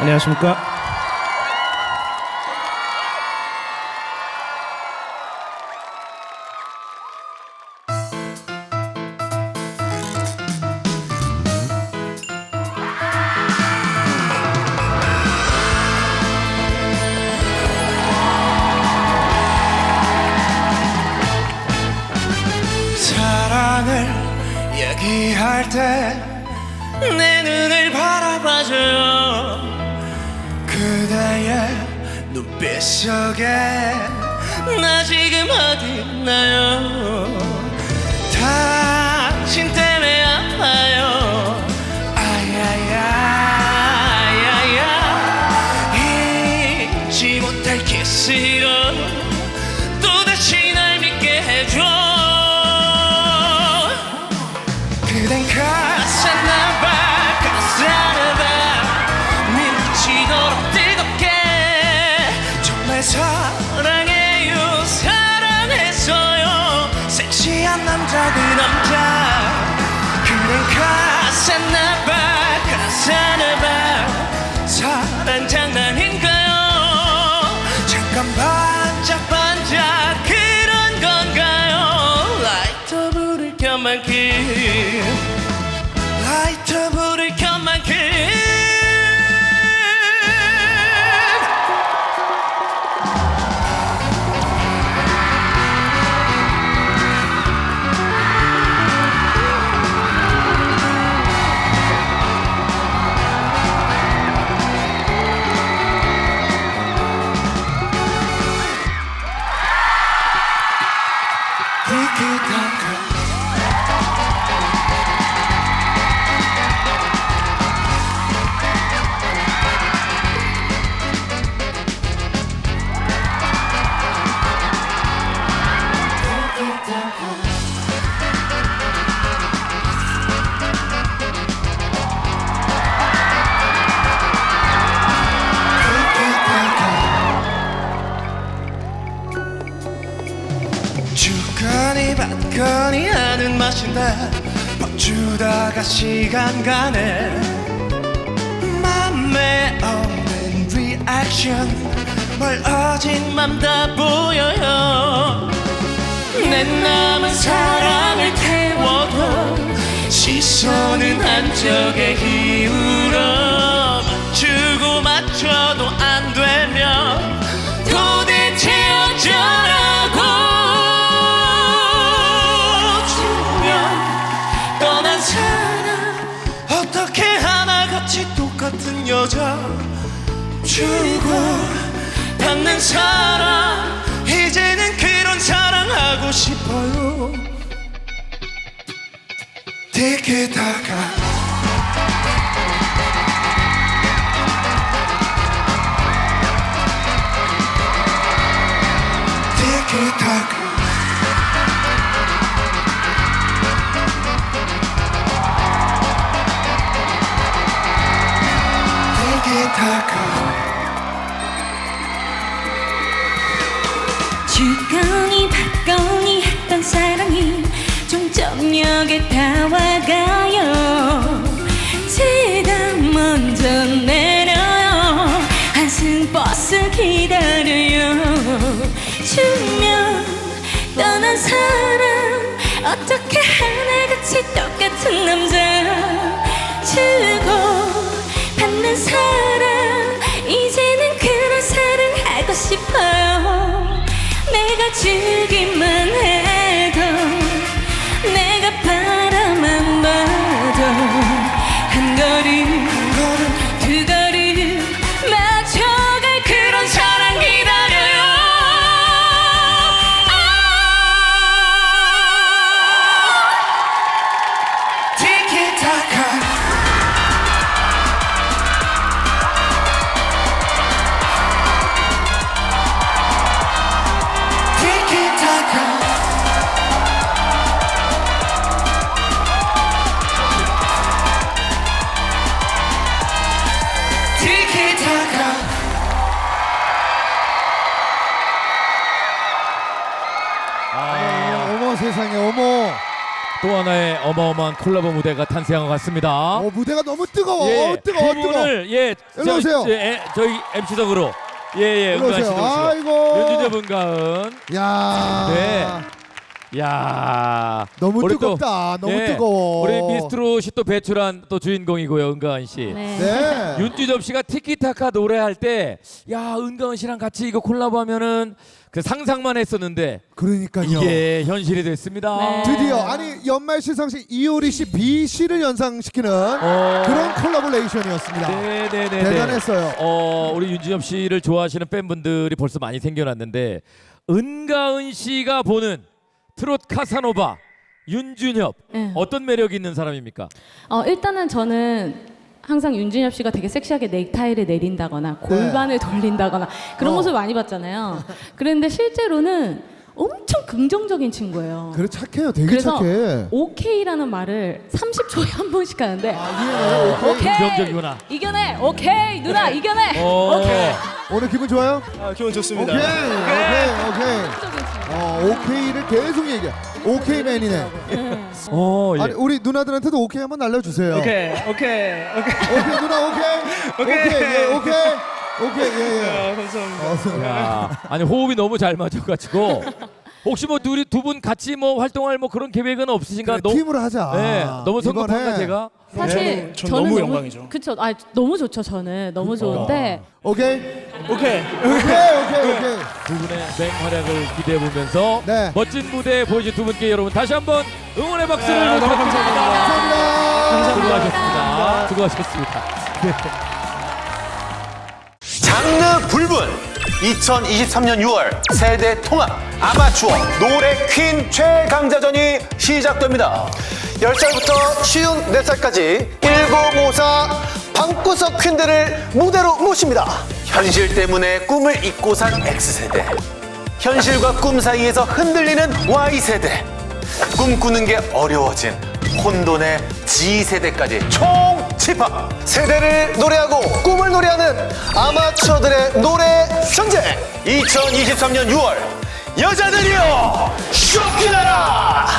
안녕하십니까. 사랑을 얘기할 때 내 눈을 바라봐줘요 그대의 눈빛 속에 나 지금 어디 있 티 받거니 하는 맛인데 버주다가 시간 가네. 맘에 없는 리액션 멀어진 맘 다 보여요. 내 남은 사랑을 태워도 시선은 한쪽에 기울어. 맞추고 맞춰도 안 되면 여자. 주고 받는 사람 이제는 그런 사랑하고 싶어요. 티키타카 받거니 했던 사랑이 종점역에 다 와가요. 제가 먼저 내려요. 한승 버스 기다려요. 주면 떠난 사람 어떻게 하나같이 똑같은 남자. 주고 받는 사람 주기만 해 세상에 어머 또 하나의 어마어마한 콜라보 무대가 탄생한 것 같습니다. 어, 무대가 너무 뜨거워. 예, 어, 뜨거워, 두 뜨거워. 분을 예, 일로 오세요. 저, 예, 저희 MC석으로 예, 예, 일로 오세요. 오시고 아이고. 윤준엽 은가은 야. 네. 야 너무 우리 또, 뜨겁다. 너무 예, 뜨거워. 우리 미스트롯이 또 배출한 또 주인공이고요 은가은 씨. 네. 네. 윤주엽 씨가 티키타카 노래할 때, 야 은가은 씨랑 같이 이거 콜라보하면은 그 상상만 했었는데 그러니까요. 이게 현실이 됐습니다. 네. 드디어 아니 연말 시상식 이효리 씨 B 씨를 연상시키는 어. 그런 콜라보레이션이었습니다. 네네네. 대단했어요. 어 우리 윤주엽 씨를 좋아하시는 팬분들이 벌써 많이 생겨났는데 은가은 씨가 보는 트롯 카사노바 윤준엽 네. 어떤 매력이 있는 사람입니까? 어, 일단은 저는 항상 윤진엽 씨가 되게 섹시하게 넥타이를 내린다거나 골반을 돌린다거나 그런 어. 모습을 많이 봤잖아요. 그런데 실제로는 엄청 긍정적인 친구예요. 그래 착해요. 되게 그래서 착해. 오케이라는 말을 30초에 한 번씩 하는데 아, 이게 오케이 긍정적이구나. 이겨내 오케이 누나 이겨내 어. 오케이 오늘 기분 좋아요? 아, 기분 좋습니다. 오케이, 오케이, 오케이. 어, 오케이를 계속 얘기해. 오케이 맨이네. 어 예. 아니 우리 누나들한테도 오케이 한번 날려주세요. 오케이, 오케이, 오케이. 오케이 누나 오케이. 오케이. 오케이, 예, 오케이. 오케이, 예, 예. 아, 감사합니다. 어, 야, 아니 호흡이 너무 잘 맞아가지고 혹시 뭐 둘이 두 분 같이 뭐 활동할 뭐 그런 계획은 없으신가? 그래, 팀으로 하자. 네, 너무 성급한가 제가? 사실 네, 전 저는 너무 영광이죠. 그쵸 아 너무 좋죠 저는 너무 좋은데 오케이, 오케이. 오케이, 오케이, 오케이. 두 분의 맹활약을 기대해 보면서 네. 멋진 무대 보여준 두 분께 여러분 다시 한번 응원의 박수를 네, 부탁드립니다. 감사합니다. 수고하셨습니다. 수고하셨습니다. 장르 불분 2023년 6월 세대 통합 아마추어 노래 퀸 최강자전이 시작됩니다. 10살부터 54살까지 1054 방구석 퀸들을 무대로 모십니다. 현실 때문에 꿈을 잊고 산 X세대. 현실과 꿈 사이에서 흔들리는 Y세대. 꿈꾸는 게 어려워진 혼돈의 G세대까지 총 집합 세대를 노래하고 꿈을 노래하는 아마추어들의 노래 전쟁 2023년 6월 여자들이여 쇼킹하라 흩!